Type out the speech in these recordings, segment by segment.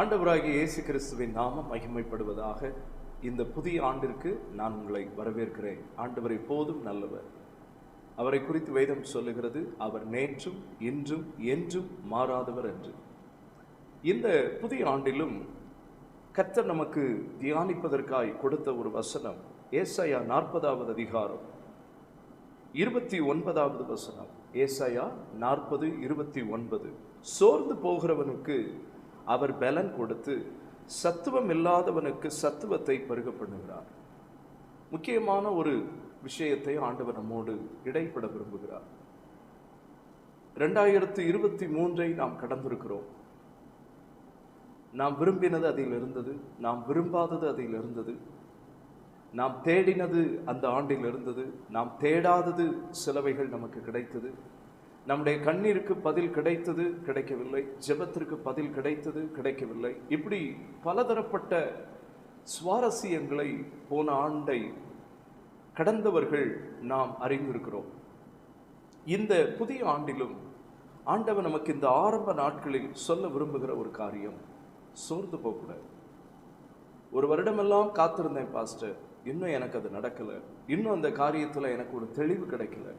ஆண்டவராகிய இயேசு கிறிஸ்துவின் நாமம் மகிமைப்படுவதாக இந்த புதிய ஆண்டிற்கு நான் உங்களை வரவேற்கிறேன். ஆண்டவர் எப்போதும் நல்லவர். அவரை குறித்து வேதம் சொல்லுகிறது அவர் நேற்றும் இன்றும் என்றும் மாறாதவர் என்று. இந்த புதிய ஆண்டிலும் கர்த்தர் நமக்கு தியானிப்பதற்காய் கொடுத்த ஒரு வசனம் ஏசாயா நாற்பதாவது அதிகாரம் இருபத்தி ஒன்பதாவது வசனம். ஏசாயா நாற்பது இருபத்தி ஒன்பது. சோர்ந்து போகிறவனுக்கு அவர் பலன் கொடுத்து சத்துவம் இல்லாதவனுக்கு சத்துவத்தை பருக பண்ணுகிறார் முக்கியமான ஒரு விஷயத்தை ஆண்டவர் நம்மோடு இடைப்பட விரும்புகிறார். ரெண்டாயிரத்து இருபத்தி மூன்றை நாம் கடந்திருக்கிறோம். நாம் விரும்பினது அதில் இருந்தது நாம் விரும்பாதது அதில் இருந்தது நாம் தேடினது அந்த ஆண்டில் இருந்தது நாம் தேடாதது சிலவைகள் நமக்கு கிடைத்தது. நம்முடைய கண்ணீருக்கு பதில் கிடைத்தது கிடைக்கவில்லை ஜெபத்திற்கு பதில் கிடைத்தது கிடைக்கவில்லை. இப்படி பலதரப்பட்ட சுவாரஸ்யங்களை போன ஆண்டை கடந்தவர்கள் நாம் அறிந்திருக்கிறோம். இந்த புதிய ஆண்டிலும் ஆண்டவன் நமக்கு இந்த ஆரம்ப நாட்களில் சொல்ல விரும்புகிற ஒரு காரியம் சோர்ந்து போகக்கூடாது. ஒரு வருடமெல்லாம் காத்திருந்தேன் பாஸ்டர். இன்னும் எனக்கு அது நடக்கலை. இன்னும் அந்த காரியத்தில் எனக்கு ஒரு தெளிவு கிடைக்கல.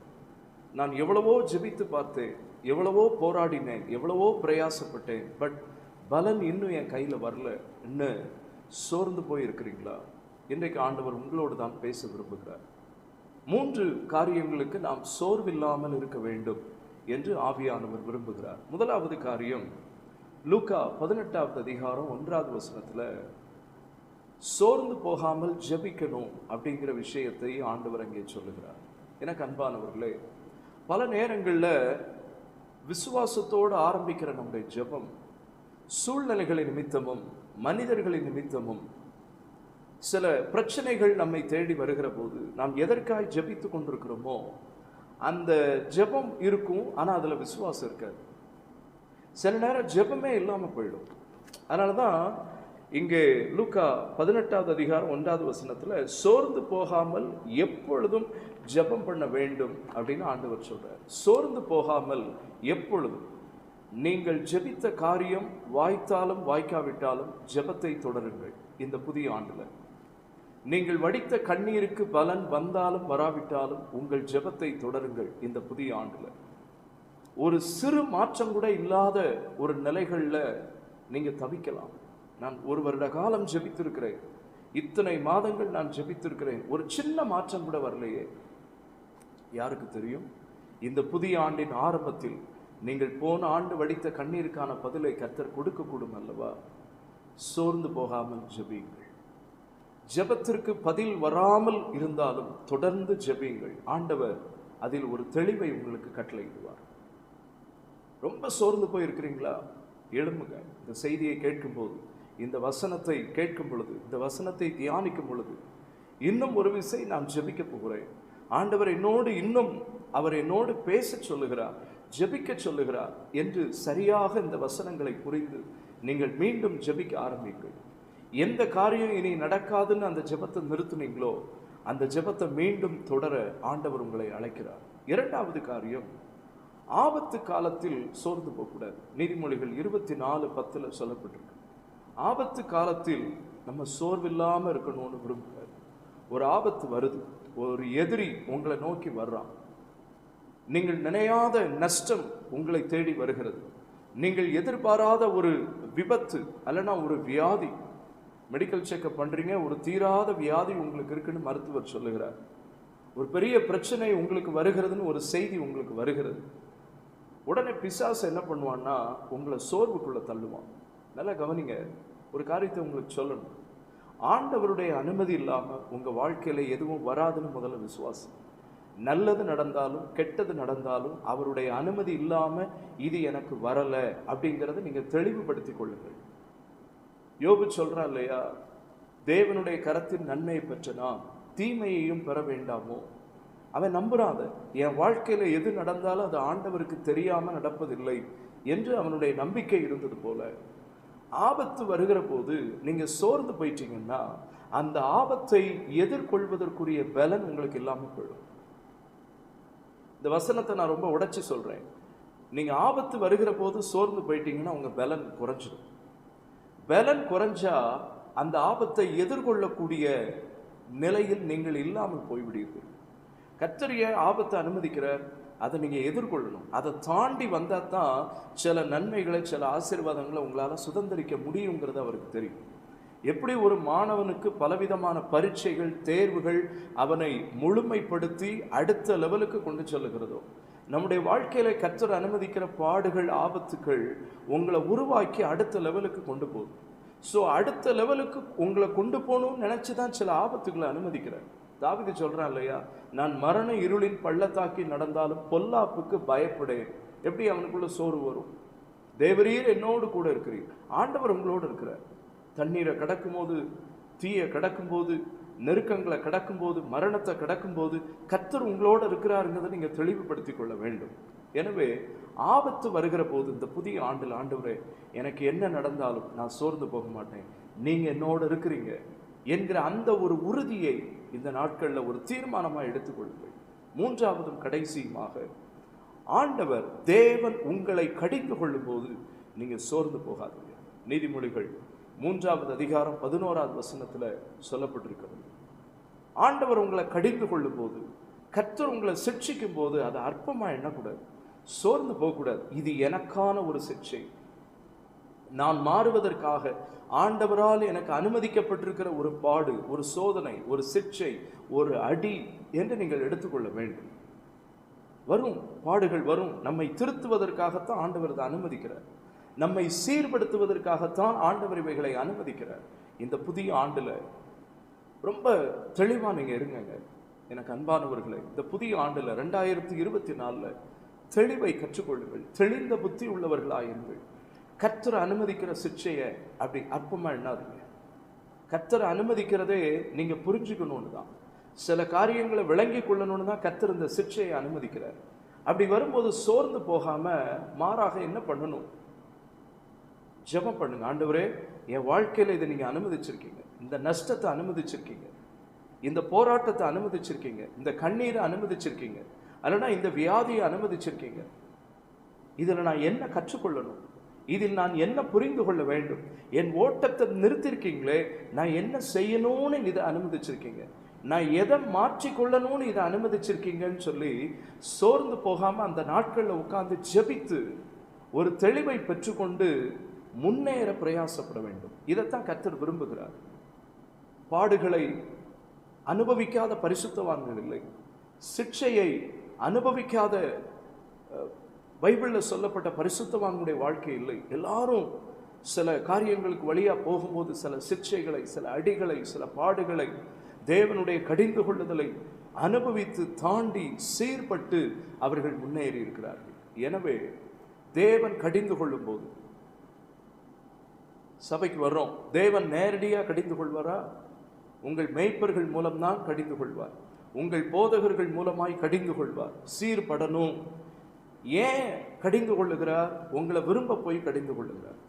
நான் எவ்வளவோ ஜெபித்து பார்த்தேன் எவ்வளவோ போராடினேன் எவ்வளவோ பிரயாசப்பட்டேன் பட் பலன் இன்னும் என் கையில் வரலன்னு சோர்ந்து போயிருக்கிறீங்களா? இன்றைக்கு ஆண்டவர் உங்களோடு தான் பேச விரும்புகிறார். மூன்று காரியங்களுக்கு நாம் சோர்வில்லாமல் இருக்க வேண்டும் என்று ஆவியானவர் விரும்புகிறார். முதலாவது காரியம் லூக்கா பதினெட்டாவது அதிகாரம் ஒன்றாவது வசனத்தில் சோர்ந்து போகாமல் ஜெபிக்கணும் அப்படிங்கிற விஷயத்தை ஆண்டவர் அங்கே சொல்லுகிறார். எனக்கு அன்பானவர்களே பல நேரங்களில் விசுவாசத்தோடு ஆரம்பிக்கிற நம்முடைய ஜெபம் சூழ்நிலைகளின் நிமித்தமும் மனிதர்களின் நிமித்தமும் சில பிரச்சனைகள் நம்மை தேடி வருகிற போது நாம் எதற்காய் ஜெபித்து கொண்டிருக்கிறோமோ அந்த ஜெபம் இருக்கும் ஆனால் அதில் விசுவாசம் இருக்காது. சில நேரம் ஜெபமே இல்லாமல் போயிடும். அதனால தான் இங்கே லூக்கா பதினெட்டாவது அதிகாரம் ஒன்றாவது வசனத்தில் சோர்ந்து போகாமல் எப்பொழுதும் ஜெபம் பண்ண வேண்டும் அப்படின்னு ஆண்டவர் சொல்கிறார் சோர்ந்து போகாமல் எப்பொழுதும் நீங்கள் ஜெபித்த காரியம் வாய்த்தாலும் வாய்க்காவிட்டாலும் ஜெபத்தை தொடருங்கள். இந்த புதிய ஆண்டில். நீங்கள் வடித்த கண்ணீருக்கு பலன் வந்தாலும் வராவிட்டாலும் உங்கள் ஜெபத்தை தொடருங்கள் இந்த புதிய ஆண்டில். ஒரு சிறு மாற்றம் கூட இல்லாத ஒரு நிலைகளில் நீங்கள் தவிக்கலாம். நான் ஒரு வருட காலம் ஜெபித்திருக்கிறேன். இத்தனை மாதங்கள் நான் ஜெபித்திருக்கிறேன். ஒரு சின்ன மாற்றம் கூட வரலையே. யாருக்கு தெரியும்? இந்த புதிய ஆண்டின் ஆரம்பத்தில் நீங்கள் போன ஆண்டு வடித்த கண்ணீருக்கான பதிலை கர்த்தர் கொடுக்கக்கூடும் அல்லவா? சோர்ந்து போகாமல் ஜெபியுங்கள். ஜெபத்திற்கு பதில் வராமல் இருந்தாலும் தொடர்ந்து ஜெபியுங்கள். ஆண்டவர் அதில் ஒரு தெளிவை உங்களுக்கு கட்டளையிடுவார். ரொம்ப சோர்ந்து போயிருக்கிறீங்களா? எழும்புங்க. இந்த செய்தியை கேட்கும்போது இந்த வசனத்தை கேட்கும் பொழுது இந்த வசனத்தை தியானிக்கும் பொழுது இன்னும் ஒரு விசை நான் ஜெபிக்க போகிறேன். ஆண்டவர் என்னோடு இன்னும் அவர் என்னோடு பேச சொல்லுகிறார் ஜெபிக்க சொல்லுகிறார் என்று சரியாக இந்த வசனங்களை புரிந்து நீங்கள் மீண்டும் ஜெபிக்க ஆரம்பிங்கள் எந்த காரியம் இனி நடக்காதுன்னு அந்த ஜெபத்தை நிறுத்துனீங்களோ அந்த ஜெபத்தை மீண்டும் தொடர ஆண்டவர் உங்களை அழைக்கிறார். இரண்டாவது காரியம் ஆபத்து காலத்தில் சோர்ந்து போகக்கூடாது. நீதிமொழிகள் இருபத்தி நாலு பத்தில் சொல்லப்பட்டிருக்கு. ஆபத்து காலத்தில் நம்ம சோர்வில்லாமல் இருக்கணும்னு விரும்புகிறார். ஒரு ஆபத்து வருது. ஒரு எதிரி உங்களை நோக்கி வர்றான். நீங்கள் நினையாத நஷ்டம் உங்களை தேடி வருகிறது. நீங்கள் எதிர்பாராத ஒரு விபத்து அல்லனா ஒரு வியாதி. மெடிக்கல் செக்கப் பண்ணுறீங்க ஒரு தீராத வியாதி உங்களுக்கு இருக்குன்னு மருத்துவர் சொல்லுகிறார். ஒரு பெரிய பிரச்சனை உங்களுக்கு வருகிறதுன்னு ஒரு செய்தி உங்களுக்கு வருகிறது. உடனே பிசாசு என்ன பண்ணுவான்னா உங்களை சோர்வுக்குள்ளே தள்ளுவான். நல்லா கவனிங்க ஒரு காரியத்தை உங்களுக்கு சொல்லணும். ஆண்டவருடைய அனுமதி இல்லாமல் உங்கள் வாழ்க்கையில் எதுவும் வராதுன்னு முதல்ல விசுவாசம் நல்லது நடந்தாலும் கெட்டது நடந்தாலும் அவருடைய அனுமதி இல்லாமல் இது எனக்கு வரலை அப்படிங்கிறத நீங்கள் தெளிவுபடுத்தி கொள்ளுங்கள். யோபு சொல்கிறா இல்லையா? தேவனுடைய கரத்தின் நன்மையை பெற்றனா தீமையையும் பெற வேண்டாமோ? அவன் நம்புறாத. என் வாழ்க்கையில் எது நடந்தாலும் அது ஆண்டவருக்கு தெரியாமல் நடப்பதில்லை என்று அவனுடைய நம்பிக்கை இருந்தது போல. ஆபத்து வருகிற போது நீங்கள் சோர்ந்து போயிட்டீங்கன்னா அந்த ஆபத்தை எதிர்கொள்வதற்குரிய பலன் உங்களுக்கு இல்லாமல் போயிடும். இந்த வசனத்தை நான் ரொம்ப உடைச்சி சொல்கிறேன் நீங்கள் ஆபத்து வருகிற போது சோர்ந்து போயிட்டீங்கன்னா உங்கள் பலன் குறைஞ்சிடும். பலன் குறைஞ்சா அந்த ஆபத்தை எதிர்கொள்ளக்கூடிய நிலையில் நீங்கள் இல்லாமல் போய்விடுவீர்கள். கத்தரிய ஆபத்தை அனுமதிக்கிறார்? அதை நீங்கள் எதிர்கொள்ளணும். அதை தாண்டி வந்தால் தான் சில நன்மைகளை சில ஆசீர்வாதங்களை உங்களால் சுதந்திரிக்க முடியுங்கிறது அவருக்கு தெரியும். எப்படி ஒரு மாணவனுக்கு பலவிதமான பரீட்சைகள் தேர்வுகள் அவனை முழுமைப்படுத்தி அடுத்த லெவலுக்கு கொண்டு செல்லுகிறதோ நம்முடைய வாழ்க்கையில் கற்றர் அனுமதிக்கிற பாடுகள் ஆபத்துகள் உங்களை உருவாக்கி அடுத்த லெவலுக்கு கொண்டு போகும் ஸோ அடுத்த லெவலுக்கு உங்களை கொண்டு போகணும்னு நினச்சி தான் சில ஆபத்துகளை அனுமதிக்கிறார். தாவிது சொல்கிறான் இல்லையா நான் மரண இருளின் பள்ளத்தாக்கி நடந்தாலும் பொல்லாப்புக்கு பயப்படேன். எப்படி அவனுக்குள்ள சோறு வரும்? தேவரீர் என்னோடு கூட இருக்கிறீர். ஆண்டவர் உங்களோடு இருக்கிறார். தண்ணீரை கடக்கும்போது தீயை கடக்கும்போது நெருக்கங்களை கடக்கும்போது மரணத்தை கடக்கும்போது கத்தர் உங்களோடு இருக்கிறாருங்கிறதை நீங்கள் தெளிவுபடுத்தி கொள்ள வேண்டும். எனவே ஆபத்து வருகிற போது இந்த புதிய ஆண்டில் ஆண்டவரே எனக்கு என்ன நடந்தாலும் நான் சோர்ந்து போக மாட்டேன். நீங்கள் என்னோடு இருக்கிறீங்க. என்கிற அந்த ஒரு உறுதியை இந்த நாட்களில் ஒரு தீர்மானமாக எடுத்துக்கொள்ளுங்கள். மூன்றாவதும் கடைசியுமாக ஆண்டவர் தேவன் உங்களை கடிந்து கொள்ளும்போது நீங்கள் சோர்ந்து போகாதீங்க. நீதிமொழிகள் மூன்றாவது அதிகாரம் பதினோராவது வசனத்தில் சொல்லப்பட்டிருக்கிறது. ஆண்டவர் உங்களை கடிந்து கொள்ளும்போது கர்த்தர் உங்களை சிக்ஷிக்கும் போது அதை அற்பமாக எண்ணக்கூடாது. சோர்ந்து போகக்கூடாது. இது எனக்கான ஒரு சிக்ஷை நான் மாறுவதற்காக ஆண்டவரால் எனக்கு அனுமதிக்கப்பட்டிருக்கிற ஒரு பாடு ஒரு சோதனை ஒரு சிற்சை ஒரு அடி என்று நீங்கள் எடுத்துக்கொள்ள வேண்டும். வரும் பாடுகள் வரும். நம்மை திருத்துவதற்காகத்தான் ஆண்டவர் இதை அனுமதிக்கிறார். நம்மை சீர்படுத்துவதற்காகத்தான் ஆண்டவர் இவைகளை அனுமதிக்கிறார். இந்த புதிய ஆண்டில் ரொம்ப தெளிவாக நீங்கள் இருங்கங்க. எனக்கு அன்பானவர்களை இந்த புதிய ஆண்டில் ரெண்டாயிரத்தி இருபத்தி நாலில் தெளிவை கற்றுக்கொள்ளுங்கள். தெளிந்த புத்தி உள்ளவர்களாயிருங்கள். கர்த்தர் அனுமதிக்கிற சிக்ஷையை அப்படி அற்பமாக எண்ணாதீங்க. கர்த்தர் அனுமதிக்கிறதே நீங்கள் புரிஞ்சுக்கணும்னு தான் சில காரியங்களை விளங்கி கொள்ளணும்னு தான் கர்த்தர் இந்த சிக்ஷையை அனுமதிக்கிறார். அப்படி வரும்போது சோர்ந்து போகாமல் மாறாக என்ன பண்ணணும்? ஜபம் பண்ணுங்க. ஆண்டவரே என் வாழ்க்கையில் இதை நீங்கள் அனுமதிச்சிருக்கீங்க. இந்த நஷ்டத்தை அனுமதிச்சிருக்கீங்க. இந்த போராட்டத்தை அனுமதிச்சிருக்கீங்க. இந்த கண்ணீரை அனுமதிச்சிருக்கீங்க. அல்லனா இந்த வியாதியை அனுமதிச்சிருக்கீங்க. இதில் நான் என்ன கற்றுக்கொள்ளணும்? இதில் நான் என்ன புரிந்து கொள்ள வேண்டும்? என் ஓட்டத்தை நிறுத்திருக்கீங்களே நான் என்ன செய்யணும்னு இதை அனுமதிச்சிருக்கீங்க? நான் எதை மாற்றிக்கொள்ளணும்னு இதை அனுமதிச்சிருக்கீங்கன்னு சொல்லி சோர்ந்து போகாமல் அந்த நாட்களில் உட்காந்து ஜெபித்து ஒரு தெளிவை பெற்றுக்கொண்டு முன்னேற பிரயாசப்பட வேண்டும். இதைத்தான் கர்த்தர் விரும்புகிறார். பாடுகளை அனுபவிக்காத பரிசுத்தவான்கள் இல்லை. சிக்ஷையை அனுபவிக்காத பைபிளில் சொல்லப்பட்ட பரிசுத்தவான்களுடைய வாழ்க்கை இல்லை. எல்லாரும் சில காரியங்களுக்கு வழியாக போகும்போது சில சிக்ஷைகளை சில அடிகளை சில பாடுகளை தேவனுடைய கடிந்து கொள்ளுதலை அனுபவித்து தாண்டி சீர்பட்டு அவர்கள் முன்னேறி இருக்கிறார்கள். எனவே தேவன் கடிந்து கொள்ளும் போது சபைக்கு வர்றோம். தேவன் நேரடியாக கடிந்து கொள்வாரா? உங்கள் மேய்ப்பர்கள் மூலம்தான் கடிந்து கொள்வார். உங்கள் போதகர்கள் மூலமாய் கடிந்து கொள்வார். சீர்படணும். ஏன் கடிந்து கொள்ளுகிறார்? உங்களை விரும்ப போய் கடிந்து கொள்ளுகிறார்.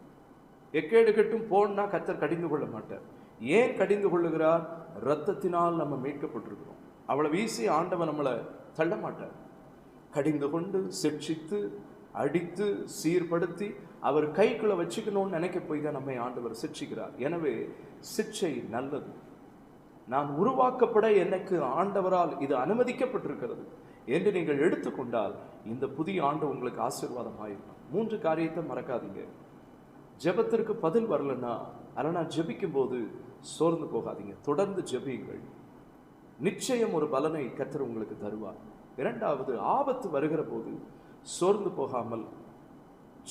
எக்கேடு கெட்டும் போன்னா கத்தர் கடிந்து கொள்ள மாட்டார். ஏன் கடிந்து கொள்ளுகிறார்? இரத்தத்தினால் நம்ம மீட்கப்பட்டிருக்கிறோம். அவளை வீசி ஆண்டவன் நம்மளை தள்ள மாட்டார். கடிந்து கொண்டு சிக்ஷித்து அடித்து சீர்படுத்தி அவர் கைக்குள்ளே வச்சுக்கணும்னு நினைக்க போய் தான் நம்மை ஆண்டவர் சிக்ஷிக்கிறார். எனவே சிக்ஷை நல்லது. நான் உருவாக்கப்பட எனக்கு ஆண்டவரால் இது அனுமதிக்கப்பட்டிருக்கிறது. என்று நீங்கள் எடுத்துக்கொண்டால் இந்த புதிய ஆண்டு உங்களுக்கு ஆசீர்வாதமாயிருக்கும். மூன்று காரியத்தை மறக்காதீங்க. ஜெபத்திற்கு பதில் வரலன்னா அல்லனா ஜெபிக்கும் போது சோர்ந்து போகாதீங்க. தொடர்ந்து ஜெபியுங்கள். நிச்சயம் ஒரு பலனை கத்தர் உங்களுக்கு தருவார். இரண்டாவது ஆபத்து வருகிற போது சோர்ந்து போகாமல்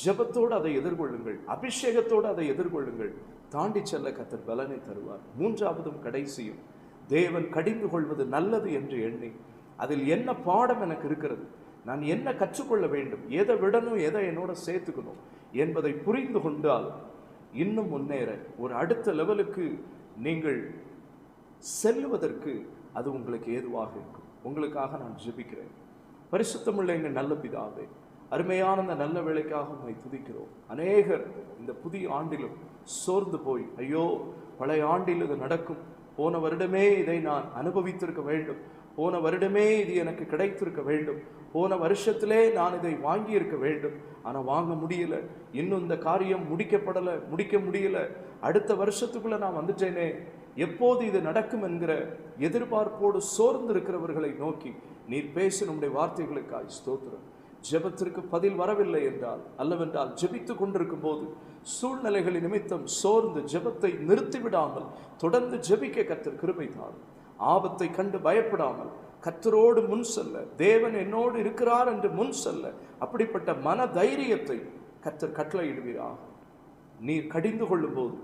ஜெபத்தோடு அதை எதிர்கொள்ளுங்கள். அபிஷேகத்தோடு அதை எதிர்கொள்ளுங்கள். தாண்டி செல்ல கத்தர் பலனை தருவார். மூன்றாவதும் கடைசியும் தேவன் கடிந்து கொள்வது நல்லது என்று எண்ணி அதில் என்ன பாடம் எனக்கு இருக்கிறது? நான் என்ன கற்றுக்கொள்ள வேண்டும்? எதை விடணும்? எதை என்னோட சேர்த்துக்கணும்? என்பதை புரிந்து கொண்டால் இன்னும் முன்னேற ஒரு அடுத்த லெவலுக்கு நீங்கள் செல்லுவதற்கு அது உங்களுக்கு ஏதுவாக இருக்கும். உங்களுக்காக நான் ஜெபிக்கிறேன். பரிசுத்தமுள்ள எங்கள் நல்ல பிதாவே அருமையான அந்த நல்ல வேலைக்காக உம்மை துதிக்கிறோம். அநேகர் இந்த புதிய ஆண்டிலும் சோர்ந்து போய் ஐயோ பழைய ஆண்டில் இது நடக்கும். போன வருடமே இதை நான் அனுபவித்திருக்க வேண்டும். போன வருடமே இது எனக்கு கிடைத்திருக்க வேண்டும். போன வருஷத்திலே நான் இதை வாங்கியிருக்க வேண்டும். ஆனால் வாங்க முடியல. இன்னும் இந்த காரியம் முடிக்கப்படலை முடிக்க முடியல. அடுத்த வருஷத்துக்குள்ளே நான் வந்துட்டேனே. எப்போது இது நடக்கும் என்கிற எதிர்பார்ப்போடு சோர்ந்து இருக்கிறவர்களை நோக்கி நீர் பேச நம்முடைய வார்த்தைகளுக்காய் ஸ்தோத்திரம். ஜெபத்திற்கு பதில் வரவில்லை என்றால் அல்லவென்றால் ஜெபித்து கொண்டிருக்கும் போது சூழ்நிலைகளின் நிமித்தம் சோர்ந்து ஜெபத்தை நிறுத்திவிடாமல் தொடர்ந்து ஜெபிக்க கத்தர் கிருபை தாரும். ஆபத்தை கண்டு பயப்படாமல் கத்தரோடு முன் செல்ல தேவன் என்னோடு இருக்கிறார் என்று முன் செல்ல அப்படிப்பட்ட மன தைரியத்தை கத்தர் கட்டளையிடுவீராக நீர் கடிந்து கொள்ளும் போது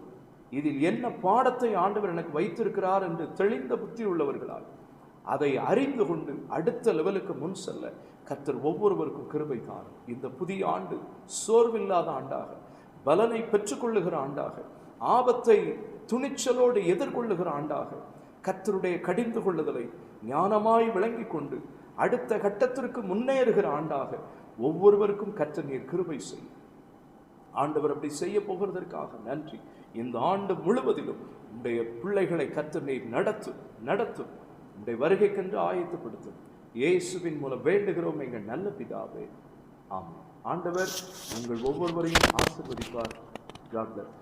இதில் என்ன பாடத்தை ஆண்டவர் எனக்கு வைத்திருக்கிறார் என்று தெளிந்த புத்தி உள்ளவர்களால் அதை அறிந்து கொண்டு அடுத்த லெவலுக்கு முன் செல்ல கத்தர் ஒவ்வொருவருக்கும் கிருபை தான் இந்த புதிய ஆண்டு சோர்வில்லாத ஆண்டாக பலனை பெற்றுக்கொள்ளுகிற ஆண்டாக ஆபத்தை துணிச்சலோடு எதிர்கொள்ளுகிற ஆண்டாக கர்த்தருடைய கடிந்து கொள்ளுதலை ஞானமாய் விளங்கி கொண்டு அடுத்த கட்டத்திற்கு முன்னேறுகிற ஆண்டாக ஒவ்வொருவருக்கும் கற்ற நீர் கிருபை செய்யும் ஆண்டவர் அப்படி செய்ய போகிறதற்காக நன்றி. இந்த ஆண்டு முழுவதிலும் உடைய பிள்ளைகளை கர்த்தர் நீர் நடத்தும் நடத்தும். உடைய வருகைக்கென்று ஆயத்தப்படுத்தும். இயேசுவின் மூலம் வேண்டுகிறோம் எங்கள் நல்ல பிதாவே. ஆமாம் ஆண்டவர் உங்கள் ஒவ்வொருவரையும் ஆசிர்வதிப்பார். God.